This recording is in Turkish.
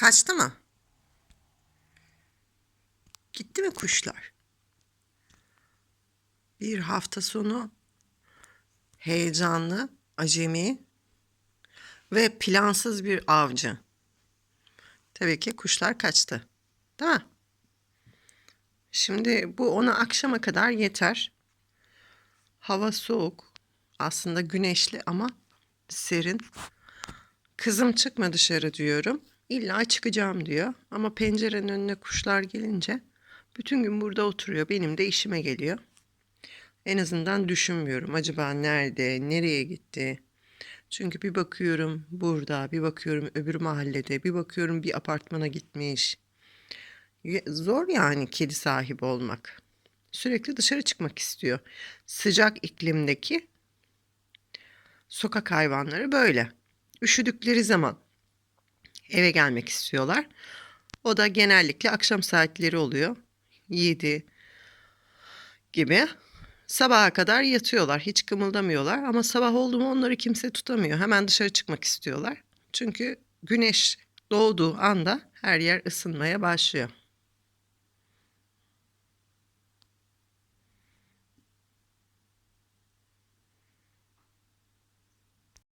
Kaçtı mı? Gitti mi kuşlar? Bir hafta sonu heyecanlı, acemi ve plansız bir avcı. Tabii ki kuşlar kaçtı. Değil mi? Şimdi bu ona akşama kadar yeter. Hava soğuk. Aslında güneşli ama serin. Kızım çıkma dışarı diyorum. İlla çıkacağım diyor. Ama pencerenin önüne kuşlar gelince bütün gün burada oturuyor. Benim de işime geliyor. En azından düşünmüyorum. Acaba nerede, nereye gitti? Çünkü bir bakıyorum burada, bir bakıyorum öbür mahallede, bir bakıyorum bir apartmana gitmiş. Zor yani kedi sahibi olmak. Sürekli dışarı çıkmak istiyor. Sıcak iklimdeki sokak hayvanları böyle. Üşüdükleri zaman eve gelmek istiyorlar. O da genellikle akşam saatleri oluyor. 7 gibi. Sabaha kadar yatıyorlar. Hiç kımıldamıyorlar. Ama sabah oldu mu onları kimse tutamıyor. Hemen dışarı çıkmak istiyorlar. Çünkü güneş doğduğu anda her yer ısınmaya başlıyor.